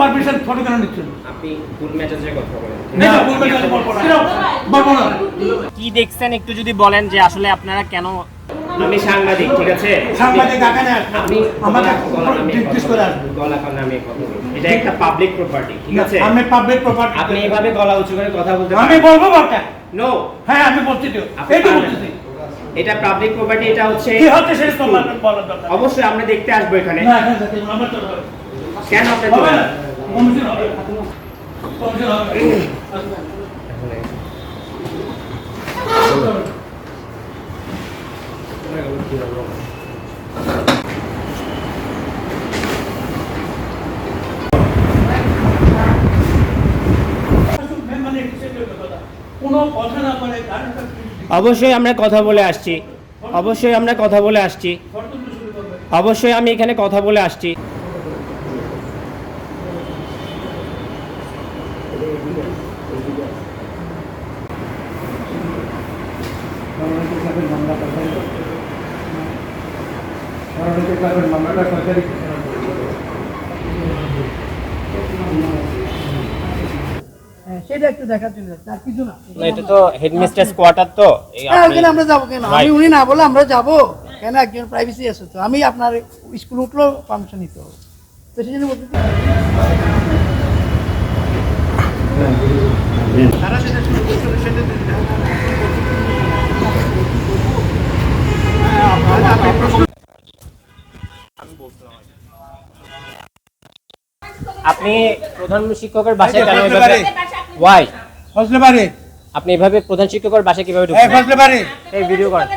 Permission photo কেন নিচ্ছেন আপনি ফুল মেজাজে কথা বলেন। না বলবেন না, বলব না। বলব না। কি দেখছেন? একটু যদি বলেন যে আসলে আপনারা কেন আমি সাংবাদিক ঠিক আছে? সাংবাদিক আকারে আসবে। আপনি আমাকে জিজ্ঞেস করে। গলা নামিয়ে কথা বলুন। এটা একটা পাবলিক প্রপার্টি ঠিক আছে? আমি পাবলিক প্রপার্টি আপনি এভাবে গলা উঁচু করে কথা বলতে আমি বলব বাটা নো হ্যাঁ আমি বলছি তো। আপনি এইটা এটা পাবলিক প্রপার্টি এটা হচ্ছে কি হচ্ছে সেটা তোমার বলার দরকার? অবশ্যই আমরা দেখতে আসব এখানে। না এখানে যেতে আমার তো। কেন আপনি মানে অবশ্যই আমরা কথা বলে আসছি। অবশ্যই আমরা কথা বলে আসছি। অবশ্যই আমি এখানে কথা বলে আসছি। হ্যাঁ, সেটা একটু দেখার জন্য আর কিছু না এটা তো হেডমিস্ট্রেস কোয়ার্টার তো এই হ্যাঁ আপনি- ওখানে আমরা যাব কেন? আমি Right. উনি না বলে আমরা যাব। কেন? একজন প্রাইভেসি আছে তো। আমি আপনার স্কুল উঠলেও পারমিশন নিতে হবে। তো সেই জন্য বলতে আপনি প্রধান শিক্ষকের বাসায় কেন এভাবে। ওয়াই ফজলে বাড়ি। আপনি এভাবে প্রধান শিক্ষকের বাসায় কীভাবে এই ঢুকছেন ফজলে বাড়ি। এই ভিডিও করেন।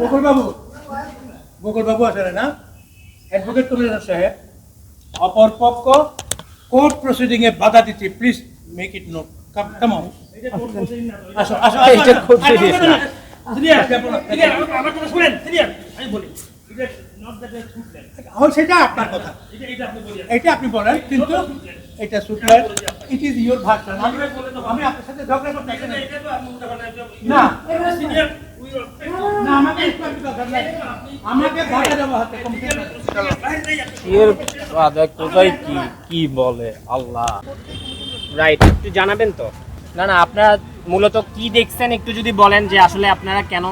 গোকুল বাবু গোকুল বাবু আছে না? অ্যাডভোকেট কমিশনার সাহেব অপর পক্ষ কোর্ট প্রসিডিং এ বাধা দিতে please make it note come on আসো আসো এটা না। এখন সেটা আপনার কথা। এটা আপনি বলেন কিন্তু এটা সুটলার ইট ইজ ইউর আমি আপনার সাথে ঝগড়া করতে না। না। না আমাকে ভাষা দেওয়া এর কোথায় কি কি বলে? আল্লাহ। রাইট একটু জানাবেন তো? না না আপনারা মূলত কি দেখছেন? একটু যদি বলেন যে আসলে আপনারা কেন